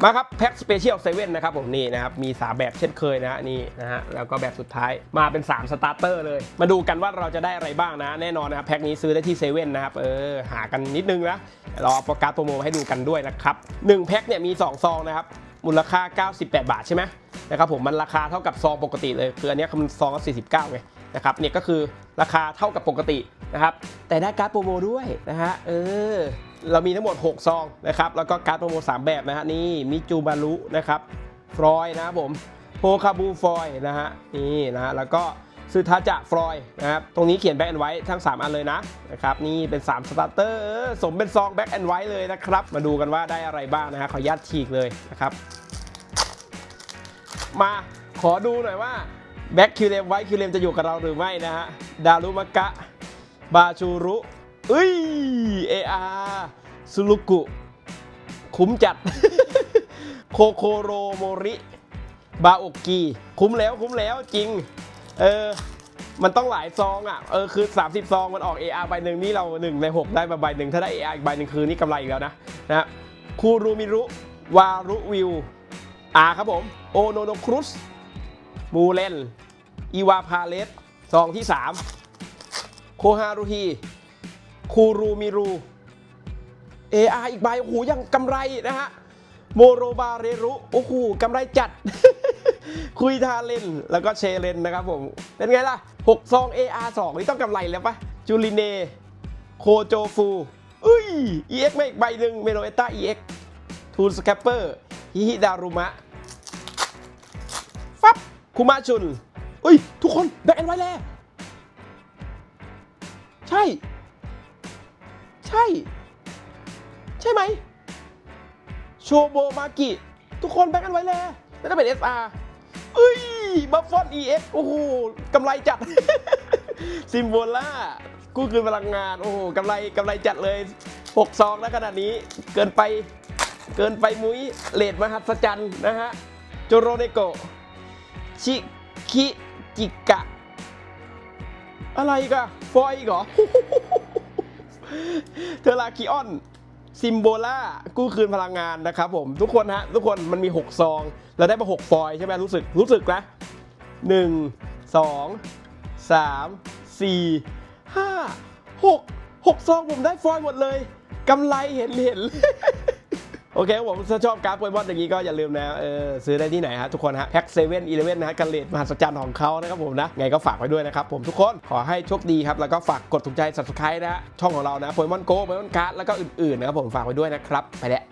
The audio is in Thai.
มาครับแพ็คสเปเชียลเซเว่นนะครับผมนี่นะครับมี 3 แบบเช่นเคยนะนี่นะฮะแล้วก็แบบสุดท้ายมาเป็น 3 สตาร์เตอร์เลย มาดูกันว่าเราจะได้อะไรบ้างนะ แน่นอนนะครับแพ็คนี้ซื้อได้ที่เซเว่นนะครับเออหากันนิดนึงนะรอประการ์ดโปรโมมาให้ดูกันด้วยนะครับ1แพ็คเนี่ยมี 2 ซองนะครับมูลค่า 98 บาทใช่ไหมนะครับผมมันราคาเท่ากับซองปกติเลยคืออันเนี้ยมันซองละ49ไงนะครับเนี่ยก็คือราคาเท่ากับปกตินะครับแต่ได้การ์ดโปรโมด้วยนะฮะเออ เรามีทั้งหมด 6 ซองนะครับ แล้วก็การ์ดโปรโมท3แบบนะฮะ นี่มิจูบารุนะครับ ฟรอยนะครับผมโพคาบูฟรอยนะฮะ นี่นะฮะ แล้วก็ซึทาจะฟรอยนะครับ ตรงนี้เขียนแบ็กแอนไว้ทั้ง 3 อันเลยนะนะครับ นี่เป็น 3 สตาร์เตอร์สมเป็นซองแบ็กแอนไว้เลยนะครับ มาดูกันว่าได้อะไรบ้างนะฮะ ขออนุญาตฉีกเลยนะครับ มาขอดูหน่อยว่าแบ็คคิวเลมไว้คิวเลมจะอยู่กับเราหรือไม่นะฮะ ดารุมะกะ บาชูรุ เอ้ยเออาซูรุกุ คุ้มจัด โคโคโรโมริ บาโอกิคุ้มแล้วคุ้มแล้วจริง เออ มันต้องหลายซองอะ เออ คือ 30 ซอง มันออก AR ใบหนึ่งนี่เรา 1 ใน 6 ได้มาใบหนึ่งถ้าได้ AR อีกใบหนึ่งคือนี่กำไรอีกแล้วนะนะฮะคูรูมิรุ วารุวิวอาครับผม โอโนโนครุส มูเลนอีวาพาเลสซองที่ 3 โคฮารุฮี คูรูมิรู AR อีกใบโอ้โหยังกำไรนะฮะโมโรบาเรรุโอ้โหกำไรจัด คุยทาเลนแล้วก็เชเลนนะครับผม เป็นไงล่ะ 6 ซอง AR 2 นี่ต้องกำไรแล้วปะจูลิเน โคโจฟูอุ้ย EX มาอีกใบหนึ่งเมโนเอต้า EX ทูนสแคปเปอร์ฮิฮิดารุมะ ฟับคุมาชุน อุ้ย ทุกคนแบ็กแอนไว้แล้วใช่ ช่ ใช่ไหมโชโบมากิ ทุกคนแบ็กกันไว้แล้วแล้วก็เป็น SR เอ้ยบัฟฟอน EX โอ้โหกำไรจัด ซิมโบล่ากู้คืนพลังงาน โอ้โหกำไรกำไรจัดเลย6ซองแล้วขนาดนี้เกินไปเกินไปมุ้ยเลดมหัศจรรย์นะฮะโจโรเนโกชิคิจิกะ อะไรกะฟอยอีกเหรอ เทอราคิออนซิมโบล่ากู้คืนพลังงานนะครับผม ทุกคนฮะ ทุกคนมันมี 6 ซอง เราได้มา 6 ฟอยใช่ไหมรู้สึกรู้สึกนะ 1 2 3 4 5 6 6 ซองผมได้ฟอยหมดเลยกำไรเห็นเห็น เคครับผมถ้าชอบการ์ดโปเกมอนอย่างนี้ก็อย่าลืมนะเออซื้อได้ที่ไหนฮะทุกคนฮะแพ็กเซเว่นอีเลเว่นนะฮะกันเลดมหัศจรรย์ของเขานะครับผมนะไงก็ฝากไว้ด้วยนะครับผมทุกคนขอให้โชคดีครับแล้วก็ฝากกดถูกใจ subscribe นะฮะช่องของเรานะโปเกมอนโกโปเกมอนการ์ดแล้วก็อื่นๆนะครับผมฝากไว้ด้วยนะครับไปแล้ว